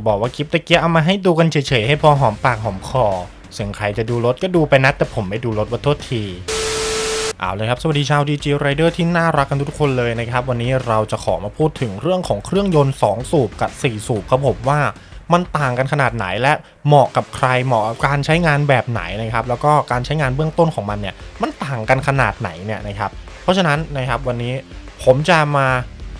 จะบอกว่าคลิปตะเกียเอามาให้ดูกันเฉยๆ ให้พอหอมปากหอมคอสียงใครจะดูรถก็ดูไปนะแต่ผมไม่ดูรถว่าโทษทีเอาเลยครับ สวัสดีชาวดีจีไรเดอร์ที่น่ารักกันทุกคนเลยนะครับ วันนี้เราจะขอมาพูดถึงเรื่องของเครื่องยนต์ 2 สูบกับ 4 สูบครับผมว่ามันต่างกันขนาดไหนและเหมาะกับใครเหมาะกับการใช้งานแบบไหนนะครับ แล้วก็การใช้งานเบื้องต้นของมันเนี่ยมันต่างกันขนาดไหนเนี่ยนะครับ เพราะฉะนั้นนะครับวันนี้ผมจะมา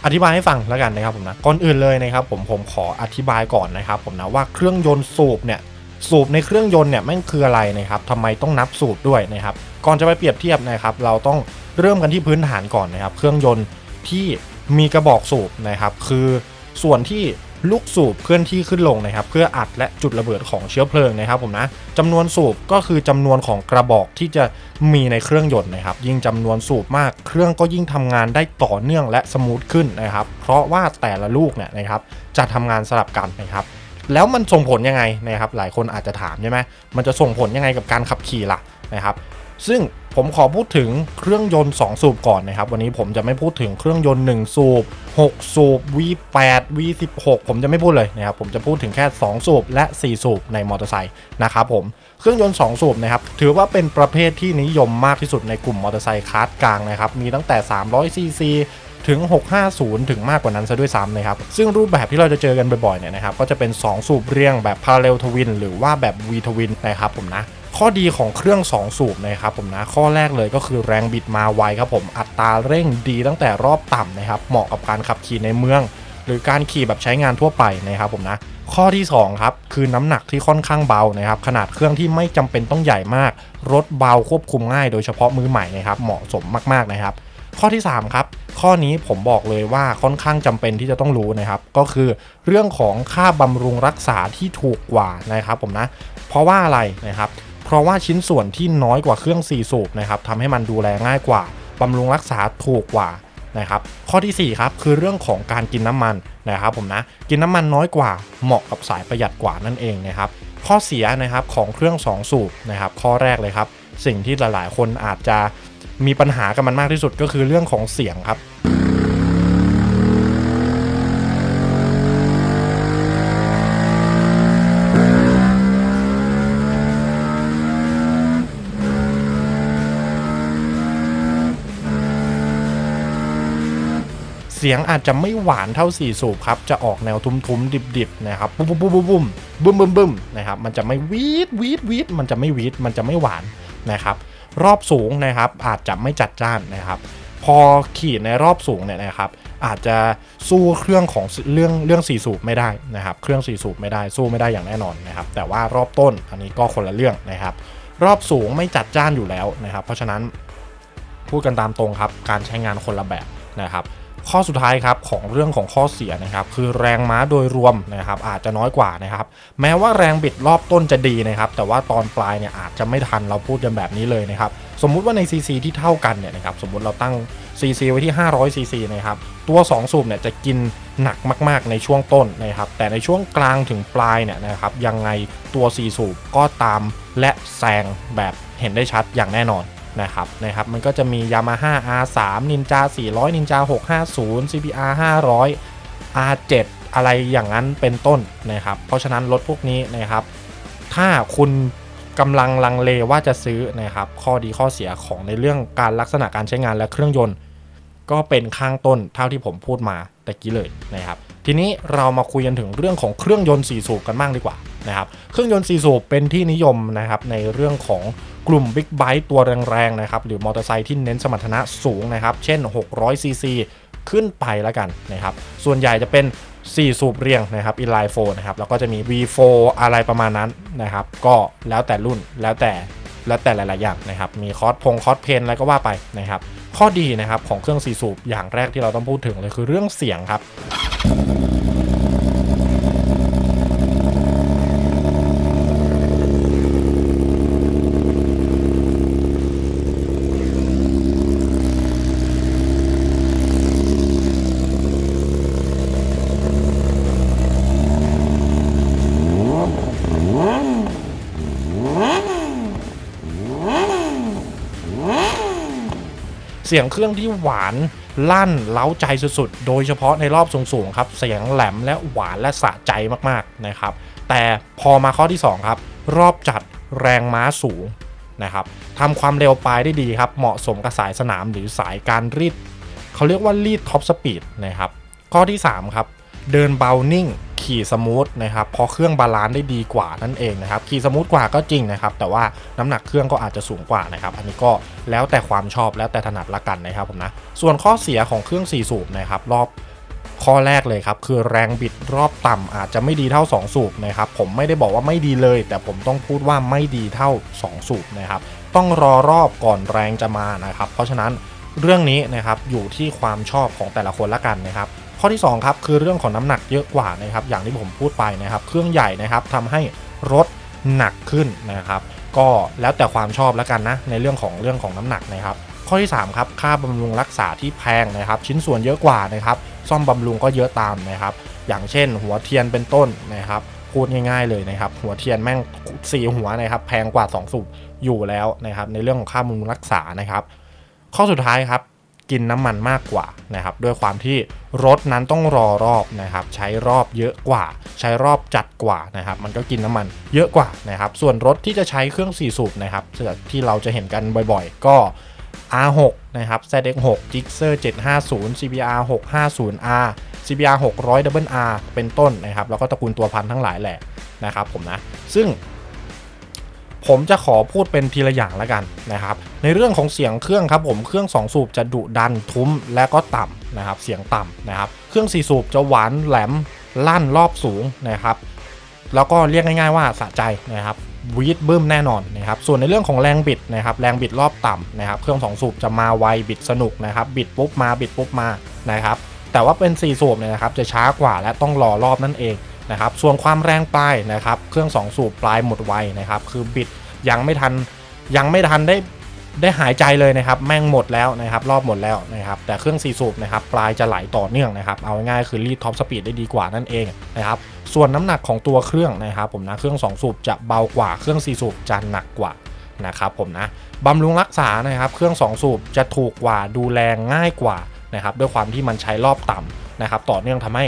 อธิบายให้ฟังแล้วกันนะครับผมนะก่อนอื่นเลยนะครับผมผมขออธิบายก่อนนะครับผมนะว่าเครื่องยนต์สูบเนี่ยสูบในเครื่องยนต์เนี่ยแม่งคืออะไรนะครับทำไมต้องนับสูบด้วยนะครับก่อนจะไปเปรียบเทียบนะครับ เราต้องเริ่มกันที่พื้นฐานก่อนนะครับ เครื่องยนต์ที่มีกระบอกสูบนะครับ คือส่วนที่ ลูกสูบเคลื่อนที่ขึ้นลงนะครับ เพื่ออัดและจุดระเบิดของเชื้อเพลิงนะครับผมนะจำนวนสูบก็คือจำนวนของกระบอกที่จะมีในเครื่องยนต์นะครับ ยิ่งจำนวนสูบมากเครื่องก็ยิ่งทำงานได้ต่อเนื่องและสมูทขึ้นนะครับ เพราะว่าแต่ละลูกเนี่ยนะครับจะทำงานสลับกันนะครับ แล้วมันส่งผลยังไงนะครับ หลายคนอาจจะถามใช่ไหมมันจะส่งผลยังไงกับการขับขี่ล่ะนะครับ ซึ่ง ผมขอพูดถึงเครื่องยนต์ 2 สูบก่อนนะครับ วันนี้ผมจะไม่พูดถึงเครื่องยนต์ 1 สูบ 6 สูบ V8 V16 ผมจะไม่พูดเลยนะครับ ผมจะพูดถึงแค่ 2 สูบและ 4 สูบในมอเตอร์ไซค์นะครับผม เครื่องยนต์ 2 สูบนะครับ ถือว่าเป็นประเภทที่นิยมมากที่สุดในกลุ่มมอเตอร์ไซค์คลาสกลางนะครับ มีตั้งแต่300ซีซี ถึง 650 ถึงมากกว่านั้นซะด้วยซ้ำนะครับ ซึ่งรูปแบบที่เราจะเจอกันบ่อยๆเนี่ยนะครับ ก็จะเป็น 2 สูบเรียงแบบ Parallel Twin หรือว่าแบบ V Twin นนะครับผมนะข้อดีของเครื่อง 2 สูบนะครับผมนะข้อแรกเลยก็คือแรงบิดมาไวครับผมอัตราเร่งดีตั้งแต่รอบต่ำนะครับเหมาะกับการขับขี่ในเมือง หรือการขี่แบบใช้งานทั่วไปนะครับผมนะข้อที่2ครับคือน้ำหนักที่ค่อนข้างเบานะครับขนาดเครื่องที่ไม่จำเป็นต้องใหญ่มาก รถเบาควบคุมง่ายโดยเฉพาะมือใหม่นะครับเหมาะสมมากๆนะครับ ข้อที่3ครับ ข้อนี้ผมบอกเลยว่าค่อนข้างจำเป็นที่จะต้องรู้นะครับ ก็คือเรื่องของค่าบำรุงรักษาที่ถูกกว่านะครับผมนะ เพราะว่าอะไรนะครับ เพราะว่าชิ้นส่วนที่น้อยกว่าเครื่อง4สูบนะครับทำให้มันดูแลง่ายกว่าบำรุงรักษาถูกกว่านะครับข้อทีสี่4 ครับ คือเรื่องของการกินน้ำมันนะครับผมนะกินน้ำมันน้อยกว่าเหมาะกับสายประหยัดกว่านั่นเองนะครับข้อเสียนะครับของเครื่อง 2 สูบนะครับข้อแรกเลยครับ สิ่งที่หลายๆ คนอาจจะ มีปัญหากับมันมากที่สุดก็คือเรื่องของเสียงครับเสียงอาจจะไม่หวานเท่า 4 สูบครับ จะออกแนวทุ้มๆ ดิบๆ นะครับ บุ้มบุ้มบุ้มบุ้มบุ้มบุ้มบุ้มนะครับ มันจะไม่วีดวีดวีดมันจะไม่วีดมันจะไม่หวานนะครับ รอบสูงนะครับอาจจะไม่จัดจ้านนะครับ พอขี่ในรอบสูงเนี่ยนะครับ อาจจะสู้เครื่องของเรื่องเรื่อง4สูบไม่ได้นะครับ เครื่อง4สูบไม่ได้สู้ไม่ได้อย่างแน่นอนนะครับ แต่ว่ารอบต้นอันนี้ก็คนละเรื่องนะครับ รอบสูงไม่จัดจ้านอยู่แล้วนะครับ เพราะฉะนั้นพูดกันตามตรงครับการใช้งานคนละแบบนะครับ ข้อสุดท้ายครับของเรื่องของข้อเสียนะครับคือแรงม้าโดยรวมนะครับอาจจะน้อยกว่านะครับแม้ว่าแรงบิดรอบต้นจะดีนะครับแต่ว่าตอนปลายเนี่ยอาจจะไม่ทันเราพูดกันแบบนี้เลยนะครับสมมุติว่าใน CC ที่เท่ากันเนี่ยนะครับสมมุติเราตั้ง CC ไว้ที่ 500 CC นะครับตัว 2 สูบเนี่ยจะกินหนักมากๆในช่วงต้นนะครับแต่ในช่วงกลางถึงปลายเนี่ยนะครับยังไงตัว 4 สูบก็ตามและแซงแบบเห็นได้ชัดอย่างแน่นอน นะครับนะครับมันก็จะมี Yamaha R3 Ninja 400 Ninja 650 CBR 500 R7 อะไรอย่างนั้นเป็นต้นนะครับ เพราะฉะนั้นรถพวกนี้นะครับ ถ้าคุณกำลังลังเลว่าจะซื้อนะครับ ข้อดีข้อเสียของในเรื่องการลักษณะการใช้งานและเครื่องยนต์ ก็เป็นข้างต้นเท่าที่ผมพูดมาตะกี้เลยนะครับ ทีนี้เรามาคุยกันถึงเรื่องของเครื่องยนต์4สูบกันบ้างดีกว่านะครับ เครื่องยนต์4สูบเป็นที่นิยมนะครับในเรื่องของ กลุ่มบิ๊กไบค์ตัวแรงๆนะครับหรือมอเตอร์ไซค์ที่เน้นสมรรถนะสูงนะครับ เช่น 600 ซีซีขึ้นไปแล้วกันนะครับ ส่วนใหญ่จะเป็น 4 สูบเรียงนะครับ inline 4นะครับ แล้วก็จะมี V4 อะไรประมาณนั้นนะครับ ก็แล้วแต่รุ่นแล้วแต่แล้วแต่หลาย ๆ อย่างนะครับ มีคอสพงคอสเพนอะไรก็ว่าไปนะครับ ข้อดีนะครับของเครื่อง4สูบอย่างแรกที่เราต้องพูดถึงเลยคือเรื่องเสียงครับ เสียงเครื่องที่หวานลั่นเล้าใจสุดๆ โดยเฉพาะในรอบสูงๆครับ เสียงแหลมและหวานและสะใจมากๆนะครับ แต่พอมาข้อที่ 2 ครับ รอบจัดแรงม้าสูงนะครับทำความเร็วปลายได้ดีครับ เหมาะสมกับสายสนามหรือสายการรีดเขาเรียกว่ารีดท็อปสปีดนะครับ ข้อที่ 3 ครับ เดินเบานิ่ง ขี่สมูทนะครับเพราะเครื่องบาลานซ์ได้ดีกว่านั่นเองนะครับขี่สมูทกว่าก็จริงนะครับแต่ว่าน้ำหนักเครื่องก็อาจจะสูงกว่านะครับอันนี้ก็แล้วแต่ความชอบแล้วแต่ถนัดละกันนะครับผมนะส่วนข้อเสียของเครื่อง4สูบนะครับรอบข้อแรกเลยครับคือแรงบิดรอบต่ำอาจจะไม่ดีเท่า 2 สูบนะครับผมไม่ได้บอกว่าไม่ดีเลย แต่ผมต้องพูดว่าไม่ดีเท่า 2 สูบนะครับต้องรอรอบก่อนแรงจะมานะครับเพราะฉะนั้นเรื่องนี้นะครับอยู่ที่ความชอบของแต่ละคนละกันนะครับ ข้อที่2ครับคือเรื่องของน้ำหนักเยอะกว่านะครับอย่างที่ผมพูดไปนะครับเครื่องใหญ่นะครับทำให้รถหนักขึ้นนะครับก็แล้วแต่ความชอบแล้วกันนะในเรื่องของเรื่องของน้ำหนักนะครับข้อที่3ครับค่าบำรุงรักษาที่แพงนะครับชิ้นส่วนเยอะกว่านะครับซ่อมบำรุงก็เยอะตามนะครับอย่างเช่น หัวเทียนเป็นต้นนะครับพูดง่ายๆเลยนะครับหัวเทียนแม่งสี่หัวนะครับแพงกว่า 2 สูบอยู่แล้วนะครับในเรื่องของค่าบำรุงรักษานะครับข้อสุดท้ายครับ กินน้ำมันมากกว่านะครับด้วยความที่รถนั้นต้องรอรอบนะครับใช้รอบเยอะกว่า ใช้รอบจัดกว่านะครับมันก็กินน้ำมันเยอะกว่านะครับส่วนรถที่จะใช้เครื่อง4สูบนะครับที่เราจะเห็นกันบ่อยๆ ก็ R6 นะครับ ZX6 Gixxer 750 CBR 650R CBR 600 WR เป็นต้นนะครับแล้วก็ตระกูลตัวพันทั้งหลายแหละนะครับผมนะซึ่ง ผมจะขอพูดเป็นทีละอย่างแล้วกันนะครับ ในเรื่องของเสียงเครื่องครับผมเครื่อง 2 สูบจะดุดันทุ้มและก็ต่ำนะครับ เสียงต่ำนะครับ เครื่อง 4 สูบจะหวานแหลมลั่นรอบสูงนะครับ แล้วก็เรียกง่ายๆว่าสะใจนะครับวีดบึ้มแน่นอนนะครับ ส่วนในเรื่องของแรงบิดนะครับ แรงบิดรอบต่ำนะครับ เครื่อง2สูบจะมาไวบิดสนุกนะครับ บิดปุ๊บมาบิดปุ๊บมานะครับ แต่ว่าเป็น 4 สูบเนี่ยนะครับ จะช้ากว่าและต้องรอรอบนั่นเอง นะครับส่วนความแรงปลายนะครับเครื่อง 2 สูบปลายหมดไวนะครับคือบิดยังไม่ทันยังไม่ทันได้ได้หายใจเลยนะครับแม่งหมดแล้วนะครับรอบหมดแล้วนะครับแต่เครื่อง4สูบนะครับปลายจะไหลต่อเนื่องนะครับเอาง่ายๆคือรีดท็อปสปีดได้ดีกว่านั่นเองนะครับส่วนน้ำหนักของตัวเครื่องนะครับผมนะเครื่อง 2 สูบจะเบากว่าเครื่อง4สูบจะหนักกว่านะครับผมนะบำรุงรักษานะครับเครื่อง 2 สูบจะถูกกว่าดูแลง่ายกว่านะครับด้วยความที่มันใช้รอบต่ำนะครับต่อเนื่องทำให้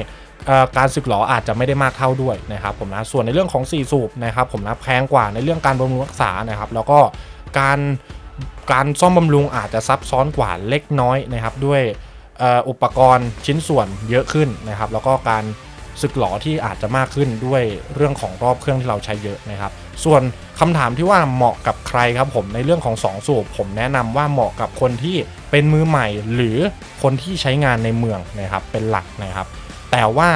การสึกหรออาจจะไม่ได้มากเท่าด้วยนะครับผมนะส่วนในเรื่องของ4สูบนะครับผมนะแพงกว่าในเรื่องการบำรุงรักษานะครับ แล้วก็การการซ่อมบำรุงอาจจะซับซ้อนกว่าเล็กน้อยนะครับด้วยอุปกรณ์ชิ้นส่วนเยอะขึ้นนะครับ แล้วก็การสึกหลอที่อาจจะมากขึ้นด้วยเรื่องของรอบเครื่องที่เราใช้เยอะนะครับ ส่วนคำถามที่ว่าเหมาะกับใครครับผมในเรื่องของ 2 สูบผมแนะนำว่าเหมาะกับคนที่เป็นมือใหม่ หรือคนที่ใช้งานในเมืองนะครับเป็นหลักนะครับ แต่ว่า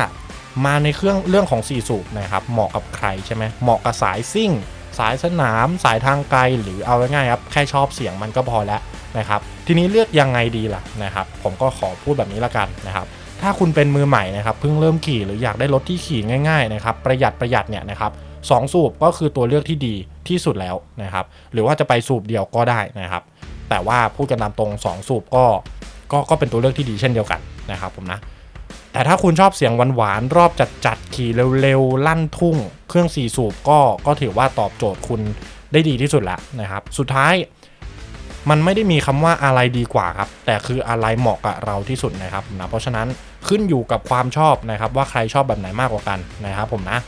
มาในเครื่องเรื่องของ 4 สูบนะครับ เหมาะกับใครใช่ไหมเหมาะกับสายซิ่ง สายสนาม สายทางไกล หรือเอาง่ายๆครับ แค่ชอบเสียงมันก็พอแล้วนะครับ ทีนี้เลือกยังไงดีล่ะนะครับ ผมก็ขอพูดแบบนี้ละกันนะครับถ้าคุณเป็นมือใหม่นะครับเพิ่งเริ่มขี่หรืออยากได้รถที่ขี่ง่ายๆนะครับประหยัดประหยัดเนี่ยนะครับสองสูบก็คือตัวเลือกที่ดีที่สุดแล้วนะครับ หรือว่าจะไปสูบเดียวก็ได้นะครับ แต่ว่าพูดกันตามตรง 2 สูบก็ก็ก็เป็นตัวเลือกที่ดีเช่นเดียวกันนะครับผมนะ แต่ถ้าคุณชอบเสียงหวานๆรอบจัดๆขี่เร็วๆ ลั่นทุ่ง เครื่อง4สูบก็ก็ถือว่าตอบโจทย์คุณได้ดีที่สุดแล้วนะครับ สุดท้ายมันไม่ได้มีคำว่าอะไรดีกว่าครับ แต่คืออะไรเหมาะกับเราที่สุดนะครับนะเพราะฉะนั้นขึ้นอยู่กับความชอบนะครับ ว่าใครชอบแบบไหนมากกว่ากันนะครับผมนะ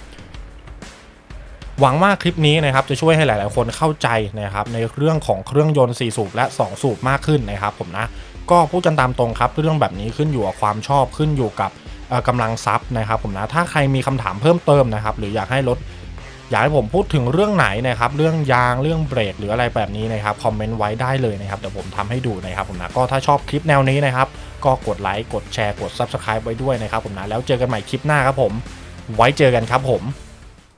หวังว่าคลิปนี้นะครับจะช่วยให้หลาย ๆ คนเข้าใจนะครับในเรื่องของเครื่องยนต์ 4 สูบและ 2 สูบมากขึ้นนะครับผมนะ ก็พูดกันตามตรงครับเรื่องแบบนี้ขึ้นอยู่กับความชอบขึ้นอยู่กับกำลังทรัพย์นะครับผมนะถ้าใครมีคำถามเพิ่มเติมนะครับ หรืออยากให้รถอยากให้ผมพูดถึงเรื่องไหนนะครับ เรื่องยางเรื่องเบรกหรืออะไรแบบนี้นะครับคอมเมนต์ไว้ได้เลยนะครับเดี๋ยวผมทำให้ดูนะครับผมนะก็ถ้าชอบคลิปแนวนี้นะครับ ก็กดไลค์กดแชร์กด Subscribe ไว้ด้วยนะครับผมนะแล้วเจอกันใหม่คลิปหน้าครับผม ไว้เจอกันครับผม